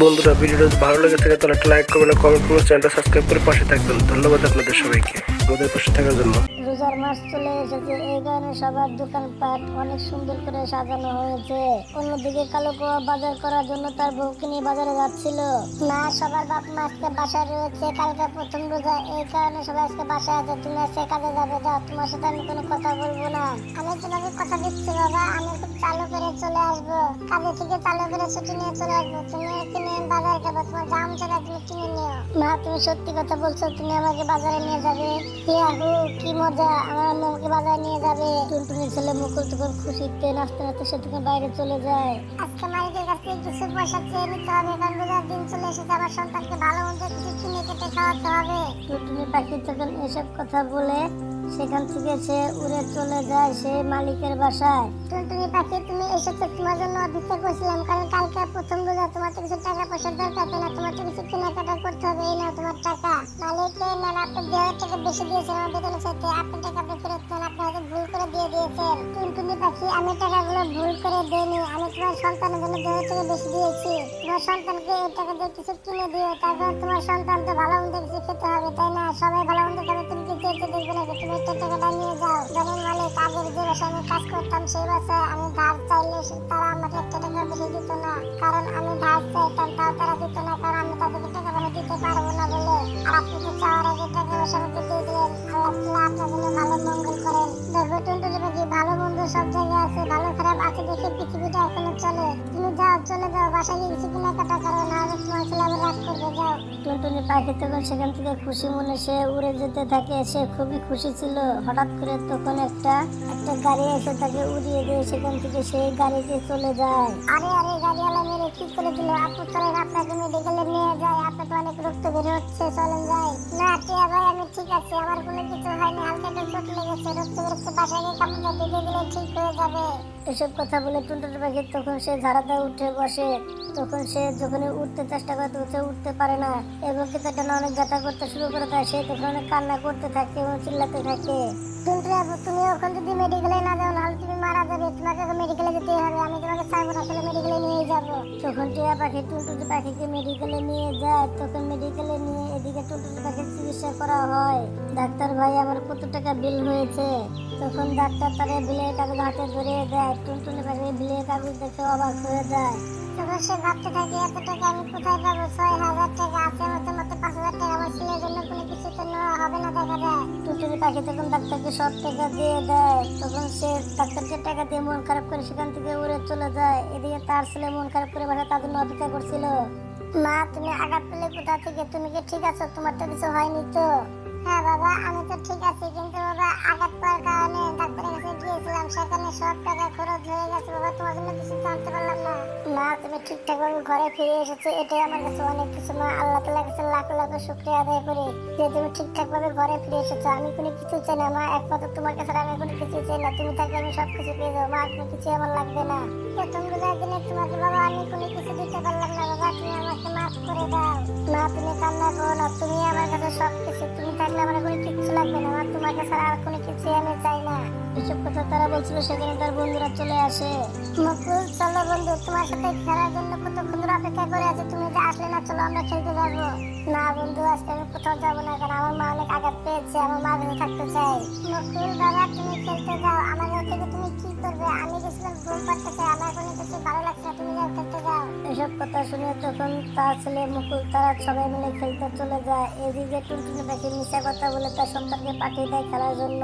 বন্ধুরা, ভিডিওটা ভালো লেগে থাকে, তাহলে একটা লাইক করবেন কমেন্ট করবেন, চ্যানেলটা সাবস্ক্রাইব করে পাশে থাকবেন। ধন্যবাদ আপনাদের সবাইকে। আমাদের পাশে থাকার জন্য। রোজার মাস চলে এসেছে, এই কারণে সবার দোকানপাট অনেক সুন্দর করে সাজানো হয়েছে। অন্যদিকে কালো কোয়া বাজার করার জন্য তার বউকে নিয়ে বাজারে যাচ্ছিল। না সবার বাপ মা আজকে বাসায় রয়েছে, কালকে প্রথম রোজা, এই কারণে সবাই আজকে বাসায় আছে। তুমি আজকে কাজে যাবে, যাও, তোমার সাথে আমি কোনো কথা বলব না। আমি তোমাকে কথা দিচ্ছি, বাবা, আমি খুব চালু করে চলে আসব। কাজে থেকে চালু করে ছুটি নিয়ে চলে আসব। তুমি কিনে বাজার যাব তোমার দাম ছাড়া তুমি কিনে নিও। মা তুমি সত্যি কথা বলছো তুমি আমাকে বাজারে নিয়ে যাবে। ইয়াহু কি মজা আমার আমাকে বাজারে নিয়ে যাবে। টুনটুনির ছেলে মুকুল তখন খুশিতে নাচতে নাচতে সে তখন বাইরে চলে যায়। আজকে মালিকের কাছ থেকে কিছু পয়সা চেয়ে নিতে হবে কারণ রোজার দিন চলে এসেছে আমার সন্তানকে ভালো মন্দ কিছু কিনে কেটে খাওয়াতে হবে। টুনটুনি পাখি তখন এসব কথা বলে সেখান থেকে সে উড়ে চলে যায় সে মালিকের বাসায়। টুনটুনি পাখি তুমি এসেছ তোমার জন্য অপেক্ষা করছিলাম কারণ কালকে প্রথম রোজা তোমার তো কিছু টাকা পয়সার দরকার তাই না তোমার তো কিছু কেনাকাটা করতে হবে এই নাও তোমার টাকা। মালিক নেন আপনি দুই হাজার টাকা বেশি দিয়েছেন আমার বেতনের সাথে আপনি টাকা আপনি ফেরত নেন আপনি হয়তো ভুল করে দিয়ে দিয়েছেন। টুনটুনি পাখি আমি টাকাগুলো ভুল করে দেইনি আমি তোমার সন্তানের জন্য দুই হাজার টাকা বেশি দিয়েছি। তোমার সন্তানকে এই টাকা দিয়ে কিছু কিনে দিও তারপর তোমার সন্তান তো ভালো মন্দ কিছু খেতে হবে তাই না? সবাই ভালো মন্দ খাবে তুমি কি চেয়ে দেখবে নাকি? একটা টাকাটা নিয়ে যাও। জানেন মালিক আগের যে আমি কাজ করতাম, সেই বাসায় আমি ধার চাইলে তারা আমাকে একটা টাকা বেশি দিত না। কারণ আমি ধার চাইতাম তাও তারা দিত না, কারণ আমি তাদেরকে টাকা পয়সা দিতে পারব না বলে। আর আপনি তো চাওয়ার আগে টাকা পয়সা আমাকে দিয়ে দিলেন। আল্লাহ আপনার জন্য ভালো মঙ্গল করেন। দেখো টুনটুনি পাখি ভালো মন্দ সব জায়গায় আছে, ভালো খারাপ আছে দেখে পৃথিবীটা এখনও চলে। তুমি যাও, চলে যাও, বাসায় গিয়ে কিছু কেনাকাটা করো না টুনটুনি পাখি তখন সেখান থেকে খুশি মনে সে উড়ে যেতে থাকে, সে খুবই খুশি ছিল। হঠাৎ করে তখন একটা একটা গাড়ি এসে তাকে উড়িয়ে দিয়ে, সেখান থেকে সেই গাড়িতে চলে যায়। আরে আরে, গাড়িওয়ালা মেরে ঠিক করে দিল? আপু, চলেন, আপনাকে মেডিকেলে নিয়ে যায় আপনার তো অনেক রক্ত বের হচ্ছে, চলেন যাই। না, টিয়া ভাই, আমি ঠিক আছে। আমার কোনো কিছু হয়নি। হালকা একটু চোট লেগেছে। রক্ত বেরোচ্ছে বাসায় গিয়ে কাপড়টা দিতে গেলে ঠিক হয়ে যাবে। এসব কথা বলে টুনটুনি পাখি তখন সে ঝাড়াতে উঠে বসে। তখন সে যখনই উঠতে চেষ্টা করে, তখন উঠতে পারে না। এবং কি অনেক ব্যথা করতে শুরু করে দেয়। সে তখন অনেক কান্না করতে থাকে এবং চিল্লাতে থাকে। টুনটু আপু, তুমি ওখান যদি মেডিকেলে না যাও, নাহলে তুমি মারা যাবে। তোমাকে মেডিকেলে যেতে হবে। আমি তোমাকে ছাড়বো না, আসলে মেডিকেলে নিয়ে যাব। তখন টিয়া পাখি, টুনটুনি পাখিকে মেডিকেলে নিয়ে যায়। তখন মেডিকেলে নিয়ে এদিকে টুনটুনি পাখির চিকিৎসা করা হয়। ডাক্তার ভাই আমার কত টাকা বিল হয়েছে? তখন ডাক্তার তারে বিলের কাগজ হাতে ধরিয়ে দেয়। টুনটুনি পাখি বিলের কাগজ দেখে অবাক হয়ে যায়। তখন সে ভাবতে থাকে, এত টাকা আমি কোথায় পাবো? ছয় হাজার টাকা আছে মতো মতো পাঁচ হাজার টাকা আমার ছেলের জন্য কোনো কিছু তো নেওয়া হবে না দেখা যায়। টুটুরি পাখি তখন ডাক্তারকে সব টাকা দিয়ে দেয়। তখন সে ডাক্তারকে টাকা দিয়ে মন খারাপ করে সেখান থেকে উড়ে চলে যায়। এদিকে তার ছেলে মন খারাপ করে বাসা তার জন্য অপেক্ষা করছিল। মা, তুমি আঘাত পেলে কোথা থেকে? তুমি কি ঠিক আছো? তোমার তো কিছু হয়নি তো। হ্যাঁ বাবা, আমি তো ঠিক আছি, কিন্তু বাবা, আঘাত পাওয়ার কারণে ডাক্তারের কাছে গিয়েছিলাম সেখানে সব টাকা খরচ হয়ে গেছে বাবা তোমার জন্য কিছু জানতে পারলাম না। মা তুমি ঠিকঠাক ভাবে ঘরে ফিরে এসেছ এটাই আমার কাছে অনেক কিছু মা। আল্লাহ তালার কাছে লাখ লাখ শুক্রিয়া আদায় করি যে তুমি ঠিকঠাক ভাবে ঘরে ফিরে এসেছ। আমি কোনো কিছু চাই না মা। একমাত্র তোমার কাছে আমি কোনো কিছু চাই না। তুমি থাকলে আমি সব কিছু পেয়ে যাব মা। কোনো কিছু আমার লাগবে না। প্রথম রোজার দিনে তোমাকে বাবা আমি কোনো কিছু দিতে পারলাম না বাবা। তুমি আমাকে মাফ করে দাও। মা তুমি কান্না করো না। তুমি আমার কাছে সব কিছু তুমি থাকলে আমার কোনো কিছু লাগবে না মা। তোমাকে ছাড়া আর কোনো কিছু আমি চাই না। এসব কথা তারা বলছিল সেখানে তার বন্ধুরা চলে আসে। মুকুল চলো বন্ধু, তোমার সাথে খেলার জন্য কত বন্ধুরা অপেক্ষা করে আছে, তুমি যে আসলে না, চলো আমরা খেলতে যাব। না বন্ধু, আজকে আমি কোথাও যাব না, কারণ আমার মা অনেক আঘাত পেয়েছে, আমার মা কাছে থাকতে চাই মুকুল বাবা, তুমি খেলতে যাও, আমার ঘর থেকে তুমি করবে আমি গেছিলাম ঘুম পাড়তে চাই আমার কোনো কিছু ভালো লাগছে তুমি যাও খেলতে যাও। এসব কথা শুনে তখন তার ছেলে মুকুল তারা সবাই মিলে খেলতে চলে যায়। এদিকে টুনটুনি পাখি মিশা কথা বলে তার সন্তানকে পাঠিয়ে দেয় খেলার জন্য।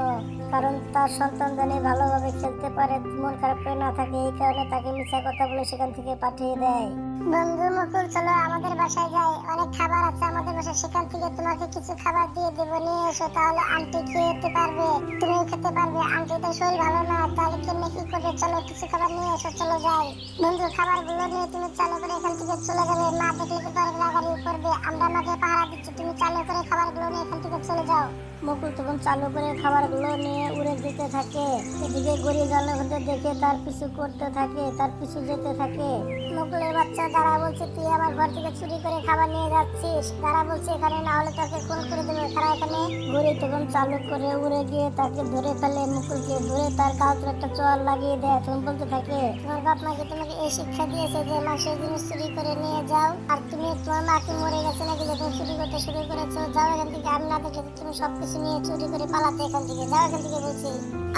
কারণ তার সন্তান জানে ভালোভাবে খেলতে পারে মন খারাপ করে না থাকে এই কারণে তাকে মিশা কথা বলে সেখান থেকে পাঠিয়ে দেয়। বন্ধু মুকুল চলো আমাদের বাসায় যাই। অনেক খাবার আছে আমাদের বাসায় সেখান থেকে তোমাকে কিছু খাবার দিয়ে দেবো। নিয়ে এসো তাহলে আন্টি খেতে পারবে তুমিও খেতে পারবে। আন্টি তো শরীর ভালো না তাহলে কেমনে কি করবে চলো কিছু খাবার নিয়ে এসো চলো যাই। বন্ধু খাবারগুলো নিয়ে তুমি চালু করে এখান থেকে চলে যাবে। মা দেখলে তো তোর রাগারি করবে। আমরা মাঝে পাহারা দিচ্ছি তুমি চালু করে খাবারগুলো নিয়ে এখান থেকে চলে যাও। মুকুল তখন চালু করে খাবারগুলো নিয়ে উড়ে যেতে থাকে। এদিকে গড়িয়ে জানলা ঘুরতে দেখে তার পিছু করতে থাকে তার পিছু যেতে থাকে। মুকুলের বাচ্চা দাঁড়া বলছে তুই আমার ঘর থেকে চুরি করে খাবার নিয়ে যাচ্ছিস। দাঁড়া বলছে এখানে না হলে তোকে খুন করে দেবে। খারা এখানে। ঘুরে তখন চালু করে উড়ে গিয়ে তাকে ধরে ফেলে মুকুলকে। ধরে তার গাছ একটা চোয়াল লাগিয়ে দেয়, তুমি বলতে থাকে, তোমার বাপ মাকে তোমাকে এই শিক্ষা দিয়েছে যে মানুষের জিনিস চুরি করে নিয়ে যাও, আর তুমি তোমার মা কি মরে গেছে নাকি যে তুমি চুরি করতে শুরু করেছ? যাও এখান থেকে, আমি না দেখলে তো তুমি সবকিছু নিয়ে চুরি করে পালাতে এখান থেকে। যাও এখান থেকে বলছি,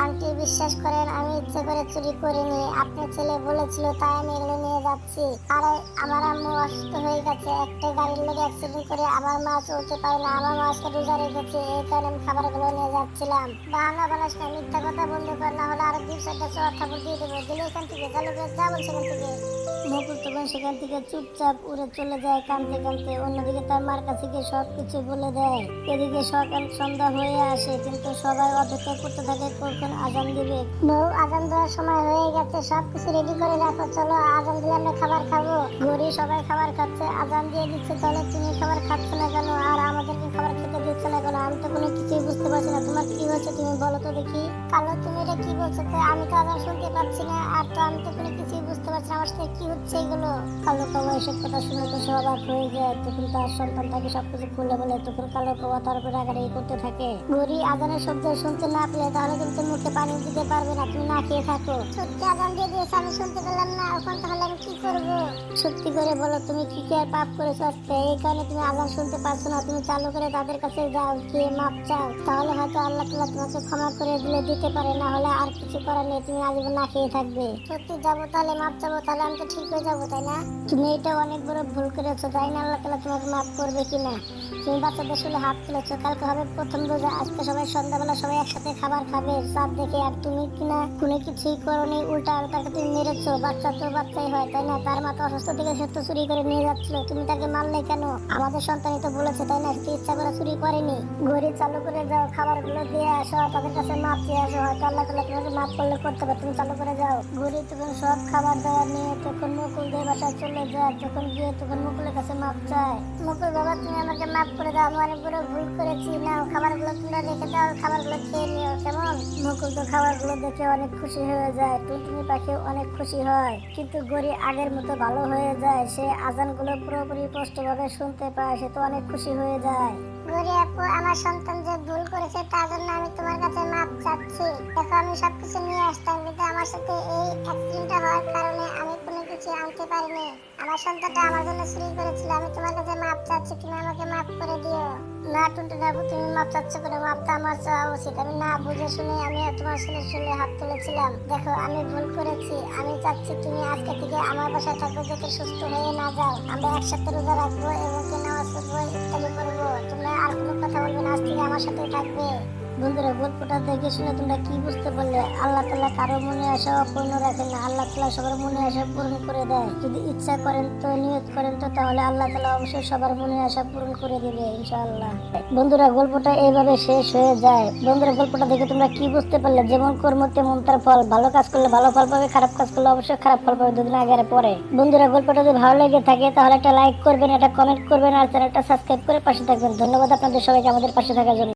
আন্টি বিশ্বাস করেন, আমি ইচ্ছে করে চুরি করিনি। আপনার ছেলে বলেছিল, তাই আমি এগুলো নিয়ে যাচ্ছি। আর আমার আম্মু অসুস্থ হয়ে গেছে, একটা গাড়ির লোক অ্যাক্সিডেন্ট করে আমার মা চলতে পারে না। আমার মা আজকে রোজা রেখেছে, এই কারণে আমি খাবারগুলো নিয়ে যাচ্ছিলাম। বানাস না, মিথ্যা কথা বন্ধ কর, না হলে আরও দুই চারটা চোর থাপড় দিয়ে দেবো। দিলে এখান থেকে চালু করে যা বলছে এখান থেকে। মুকুল তখন সেখান থেকে চুপচাপ উড়ে চলে যায় কাঁদতে কাঁদতে অন্যদিকে তার মার কাছে গিয়ে সবকিছু বলে দেয়। এদিকে সকাল সন্ধ্যা হয়ে আসে কিন্তু সবাই অপেক্ষা করতে থাকে কখন আজান দিবে। বউ আজান দেওয়ার সময় হয়ে গেছে সবকিছু রেডি করে রাখো। চলো আজান দিয়ে আমরা খাবার খাব। ঘড়ি সবাই খাবার খাচ্ছে। আজান দিয়ে দিচ্ছে তাহলে তুমি খাবার খাচ্ছ না কেন? আর আমাদেরকে খাবার খেতে দিচ্ছ না কেন? আমি তো কোনো কিছুই বুঝতে পারছি না। তোমার কি হচ্ছে তুমি বলো তো দেখি। কালো তুমি এটা কি বলছো? আমি তো আজান শুনতে পাচ্ছি না আর তো আমি তো কোনো কিছুই বুঝতে পারছি আমার সাথে? কি হচ্ছে এগুলো? কালো এসব কথা শুনে তো সব অবাক হয়ে যায়। তখন তার সন্তান তাকে সবকিছু খুলে বলে তখন কালো কাবা তার উপর রাগারাগি করতে থাকে। আজানের শব্দ শুনতে না পেলে তাহলে কিন্তু মুখে পানি দিতে পারবে না। তুমি না খেয়ে থাকো। সত্যি আজান দিয়ে দিয়েছে আমি শুনতে পেলাম না। এখন তাহলে আমি কি করব? সত্যি করে বলো তুমি কি কি আর পাপ করেছ আজকে? এই কারণে তুমি আজান শুনতে পাচ্ছ না। তুমি চালু করে তাদের কাছে যাও গিয়ে মাপ চাও। তাহলে হয়তো আল্লাহ তাআলা তোমাকে ক্ষমা করে দিলে দিতে পারে না হলে আর কিছু করার নেই। তুমি আজীবন না খেয়ে থাকবে। সত্যি যাব তাহলে মাপ চাবো তাহলে আমি তো ঠিক হয়ে যাব, তাই না? তুমি এটা অনেক বড় ভুল করেছ, তাই না? আল্লাহ তাআলা তোমাকে মাফ করবে কিনা তুমি বাচ্চাদের শুলে হাত তুলেছো, কালকে হবে প্রথম রোজা, আজকে সবাই সন্ধ্যাবেলা সবাই একসাথে খাবার খাবে চাঁদ দেখে, আর তুমি কিনা কোনো কিছুই করনি, উল্টা আর তাকে তুমি মেরেছো, বাচ্চা তো বাচ্চাই হয়, তাই না? তার মা তো অসুস্থ থেকে সে তো চুরি করে নিয়ে যাচ্ছিল, তুমি তাকে মারলে কেন? আমাদের সন্তানই তো বলেছে, তাই না? সে ইচ্ছা করে চুরি করেনি। ঘড়ি চালু করে যাও খাবারগুলো দিয়ে আসো তাদের কাছে মাপ দিয়ে আসো, হয়তো আল্লাহ তাআলা তোমাকে মাফ করলে করতে পারে তুমি চালু করে যাও। ঘড়ি তখন সব খাবার দাবার নিয়ে তখন মুকুলদের বাসায় চলে যায়। তখন গিয়ে তখন মুকুলের কাছে মাপ চায়। মুকুল, বাবা, তুমি আমাকে করে দাও। আমি ভুল করেছি। নাও তোমরা রেখে দাও। খেয়ে নিও, কেমন? মুকুল তো দেখে অনেক খুশি হয়ে যায়। টুনটুনি পাখি অনেক খুশি হয়। কিন্তু গড়ি আগের মতো ভালো হয়ে যায়। সে পুরোপুরি শুনতে পায়। সে তো অনেক খুশি হয়ে যায়। গরি আপু, আমার সন্তান যে ভুল করেছে, তার জন্য আমি তোমার কাছে মাপ চাচ্ছি। দেখো, আমি সবকিছু নিয়ে আসতাম। কিন্তু আমার সাথে এই অ্যাক্সিডেন্টটা হওয়ার কারণে আমি কোনো কিছু আনতে পারিনি। আমার সন্তানটা আমার জন্য চুরি করেছিল, আমি তোমার কাছে মাপ চাচ্ছি, তুমি আমাকে মাফ করে দিও। না টুনটুনি আপু তুমি মাপ চাচ্ছ করে মাপ তো আমার চাওয়া উচিত। আমি না বুঝে শুনে আমি তোমার ছেলের শুনে হাত তুলেছিলাম। দেখো, আমি ভুল করেছি। আমি চাচ্ছি তুমি আজকে থেকে আমার বাসায় থাকো, যাতে সুস্থ হয়ে না যাও। আমরা একসাথে রোজা রাখব এবং কি নামাজ পড়ব ইত্যাদি করব। তোমরা আর কোনো কথা বলবে না, আজ থেকে আমার সাথে থাকবে। বন্ধুরা গল্পটা দেখে শুনে তোমরা কি বুঝতে পারলে? আল্লাহ তালা কারও মনে আসা অপূর্ণ রাখেন না। আল্লাহ তালা সবার মনে আসা পূরণ করে দেয়। যদি ইচ্ছা করেন তো, নিয়ত করেন তো, তাহলে আল্লাহ তালা অবশ্যই সবার মনে আসা পূরণ করে দেবে, ইনশাআল্লাহ। বন্ধুরা গল্পটা এইভাবে শেষ হয়ে যায়। বন্ধুরা গল্পটা দেখে তোমরা কি বুঝতে পারলে? যেমন কর্ম, তেমন তার ফল। ভালো কাজ করলে ভালো ফল পাবে, খারাপ কাজ করলে অবশ্যই খারাপ ফল পাবে দুদিন আগে আর পরে। বন্ধুরা গল্পটা যদি ভালো লেগে থাকে, তাহলে একটা লাইক করবেন, একটা কমেন্ট করবেন, আর চ্যানেলটা সাবস্ক্রাইব করে পাশে থাকবেন। ধন্যবাদ আপনাদের সবাইকে আমাদের পাশে থাকার জন্য।